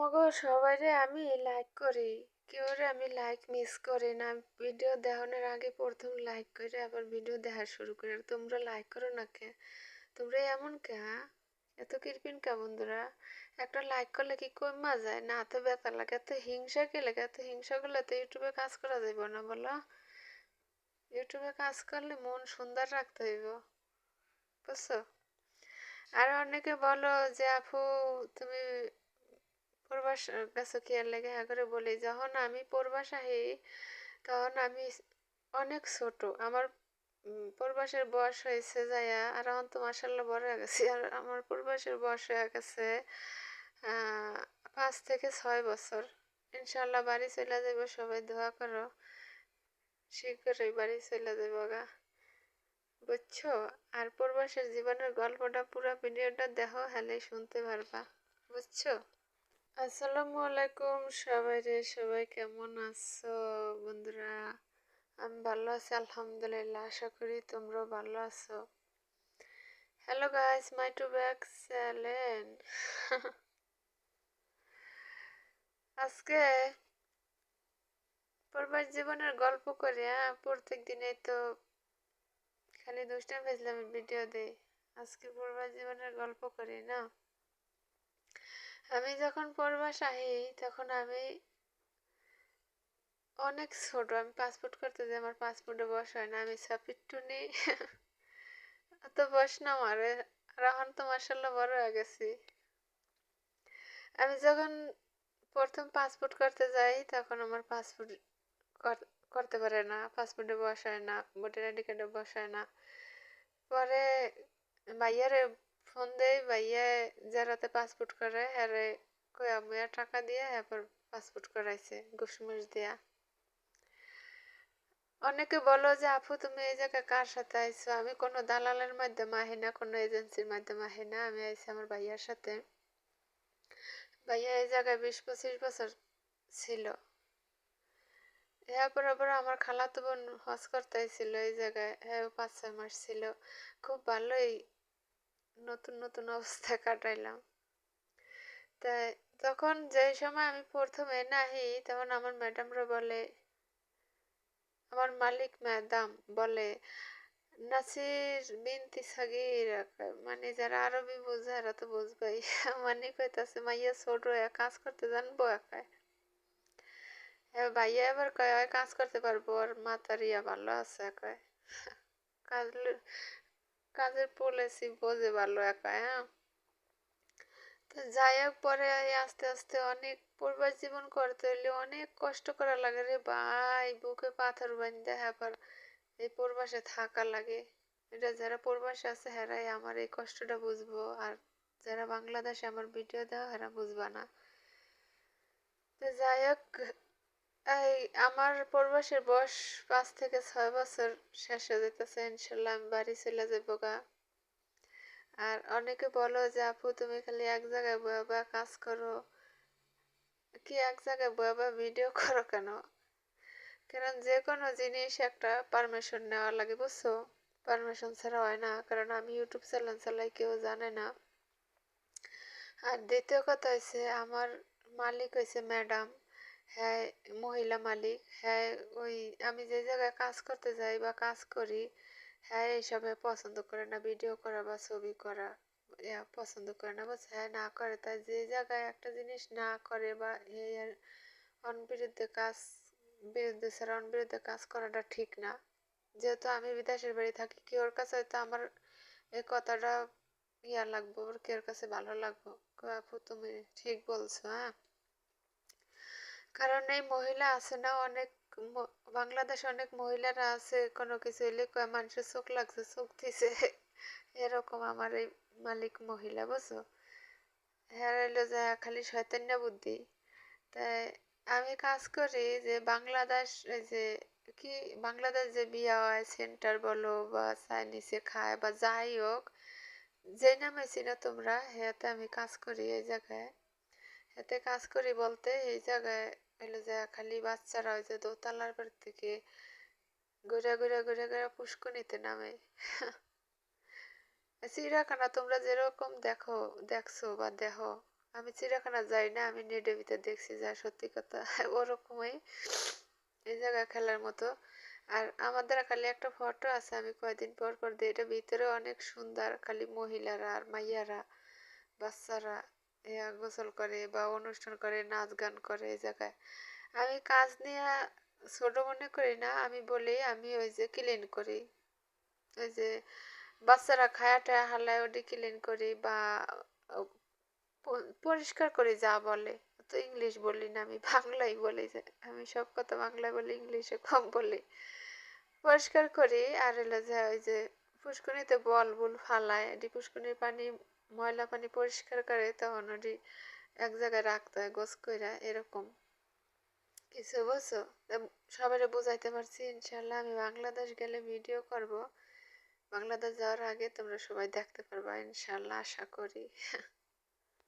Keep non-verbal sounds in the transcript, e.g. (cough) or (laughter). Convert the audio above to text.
তোমাকে সবাইরে আমি লাইক করি। কেউরে আমি লাইক মিস করি না। ভিডিও দেখানোর আগে প্রথম লাইক করে, আবার ভিডিও দেখা শুরু করি। তোমরা লাইক করো না কে? তোমরা এমন কে হ্যাঁ? এত কিরপিন কে বন্ধুরা? একটা লাইক করলে কি কমা যায়? না তো বেতার লাগে, এত হিংসা কে লাগে? এত হিংসা করলে তো ইউটিউবে কাজ করা যাইব না, বলো? ইউটিউবে কাজ করলে মন সুন্দর রাখতে হইব, বুঝছ? আর অনেকে বলো যে, আপু, তুমি প্রবাস গেছো কি লেগে হ্যাঁ করে বলি, যখন আমি প্রবাস আহি তখন আমি অনেক ছোট। আমার প্রবাসের বয়স হয়েছে যাইয়া, আর এখন তো মাসাল্লাহ বড় হয়ে গেছি। আর আমার প্রবাসের বয়স হয়ে গেছে পাঁচ থেকে ছয় বছর। ইনশাল্লাহ বাড়ি চলে যাব সবাই দোয়া করো। শীঘ্রই বাড়ি চলে যাব গা। বুঝছ? আর প্রবাসের জীবনের গল্পটা পুরো ভিডিওটা দেখো হলে শুনতে পারবা। বুঝছ? আসসালামু আলাইকুম সবাই রে, সবাই কেমন আছো বন্ধুরা? আমি ভালো আছি, আলহামদুলিল্লাহ, আশা করি তোমরাও ভালো আছো। Hello guys my to back চ্যালেন আজকে পূর্বের জীবনের গল্প করে প্রত্যেক দিনে তো খালি দুষ্টাম ভেজলাম ভিডিও দেই। আজকে পূর্বের জীবনের গল্প করি, না? আমি যখন প্রবাস আহি তখন আমি অনেক ছোট, আমি পাসপোর্ট করতে যাই, আমার পাসপোর্টে বয়স হয় না, আমি সাপিটুনি এত (laughs) বয়স না আমার এখন তো মার্শাল্লাহ বড় হয়ে গেছি। আমি যখন প্রথম পাসপোর্ট করতে যাই, তখন আমার পাসপোর্ট করতে পারে না পাসপোর্টে বয়স হয় না ভোটার আইডি কার্ডে বয়স হয় না। পরে ভাইয়ারে ফোন দেই ভাইয়া যারাতে পাসপোর্ট করে, হ্যারে কই আমিয়া টাকা দিয়ে, এরপর পাসপোর্ট করাইছে ঘুষমুষ দিয়া। অনেকে বলো যে, আপু, তুমি এই জায়গায় কার সাথে আইছো? আমি কোনো দালালের মাধ্যমে আহি না, কোনো এজেন্সির মাধ্যমে আহি না, আমি আইছি আমার ভাইয়ার সাথে। ভাইয়া এই জায়গায় বিশ পঁচিশ বছর ছিল। এরপর আবার আমার খালাতো বোন হজ করতে ছিল এই জায়গায় হ্যাঁ পাঁচ ছয় মাস ছিল। খুব ভালোই নতুন নতুন অবস্থায় কাটাইলাম। তাই তখন যে সময় আমি প্রথমে নাহি, তখন আমার ম্যাডামরা বলে, আমার মালিক ম্যাডাম বলে, নাসির বিনতি মানে যারা আরবি বোঝে এরা তো (laughs) মানে কইতাছে, মাইয়া ছোট কাজ করতে জানব একাই। ভাইয়া এবার কয় কাজ করতে পারব আর মাতার ইয়া ভালো আছে কয় (laughs) কাজ কাজের পলিসি বোঝে ভালো একা হ্যাঁ? তো যাই হোক, পরে আস্তে আস্তে অনেক পূর্বার জীবন করতে হইলে অনেক কষ্ট করা লাগে রে ভাই, বুকে পাথর বান্ধে হ্যাঁ এই পূর্বাসে থাকা লাগে। এটা যারা পূর্বাসে আছে হেরাই আমার এই কষ্টটা বুঝব। আর যারা বাংলাদেশে আমার ভিডিও দেওয়া হেরা বুঝবা না। তো যাই হোক এই আমার প্রবাসের বয়স পাঁচ থেকে ছয় বছর শেষ হয়ে যেতেছে ইনশাল্লাহ আমি বাড়ি চলে যাব গা। আর অনেকে বলো যে, আপু, তুমি খালি এক জায়গায় বয়ে বয়ে কাজ করো। কি এক জায়গায় বয়ে বয়ে ভিডিও করো কেন? কারণ যে কোনো জিনিস একটা পারমিশন নেওয়া লাগে, বুঝছ? পারমিশন ছাড়া হয় না, কারণ আমি ইউটিউব চ্যানেল চালাই, কেউ জানে না। আর দ্বিতীয় কথা হয়েছে আমার মালিক হয়েছে ম্যাডাম। হ্যাঁ মহিলা মালিক হ্যাঁ ওই আমি যে জায়গায় কাজ করতে যাই বা কাজ করি হ্যাঁ এইসবে পছন্দ করে না, ভিডিও করা বা ছবি করা পছন্দ করে না, বলছে হ্যাঁ না করে। তাই যে জায়গায় একটা জিনিস না করে বা এই এর অনবিরুদ্ধে কাজ, বিরুদ্ধে ছাড়া অনবিরুদ্ধে কাজ করাটা ঠিক না। যেহেতু আমি বিদেশের বাড়ি থাকি, কি ওর কাছে হয়তো আমার এই কথাটা ইয়া লাগবো ওর কি ওর কাছে ভালো লাগবো? আপু, তুমি ঠিক বলছো হ্যাঁ? কারণ এই মহিলা আছে না, অনেক বাংলাদেশ অনেক মহিলারা আছে, কোনো কিছু হইলে কয়, মানুষের চোখ লাগছে, চোখ দিছে। এরকম আমার এই মালিক মহিলা, বুঝছ? হ্যাঁ হইল যে, খালি শয়তান্য বুদ্ধি। তাই আমি কাজ করি যে বাংলাদেশ যে কি, বাংলাদেশ যে বিয়া হয়, সেন্টার বলো বা চাইনিজে খায় বা যাই হোক, যে নামে চিনো তোমরা হেতে আমি কাজ করি এই জায়গায়। এতে কাজ করি বলতে এই জায়গায় হইল যে খালি বাচ্চারা ওই যে দোতলার বাড়ি থেকে ঘুরে ঘুরে ঘুরে ঘুরে পুষ্কনিতে নামে। চিড়িয়াখানা তোমরা যেরকম দেখো, দেখছ বা দেখো, আমি চিড়িয়াখানা যাই না, আমি নেটের ভিতরে দেখছি যা সত্যি কথা, ওরকমই এই জায়গায় খেলার মতো। আর আমাদের খালি একটা ফটো আছে, আমি কয়দিন পর পর দিই এটা ভিতরে অনেক সুন্দর খালি মহিলারা আর মাইয়ারা, বাচ্চারা। গোসল করে বা অনুষ্ঠান করে, নাচ গান করে এই জায়গায়। আমি কাজ নিয়ে ছোট মনে করি না, আমি বলি, আমি ওই যে ক্লিন করি। ওই যে বাচ্চারা খায়া টায়া হালায় ওটি ক্লিন করি বা পরিষ্কার করি যা বলে। তো ইংলিশ বলি না, আমি বাংলাই বলি। যে আমি সব কথা বাংলায় বলি ইংলিশে কম বলি। পরিষ্কার করি, আর হলো যে ওই যে পুষ্করিতে বল বুল ফালায়, এটি পুষ্করির পানি ময়লা পানি পরিষ্কার করে, তখন ওটি এক জায়গায় রাখতে হয় গোস কইরা, এরকম। কিছু বুঝছ? সবাই বুঝাইতে পারছি ইনশাল্লাহ আমি বাংলাদেশ গেলে ভিডিও করব। বাংলাদেশ যাওয়ার আগে তোমরা সবাই দেখতে পারবা ইনশাল্লাহ আশা করি। (laughs)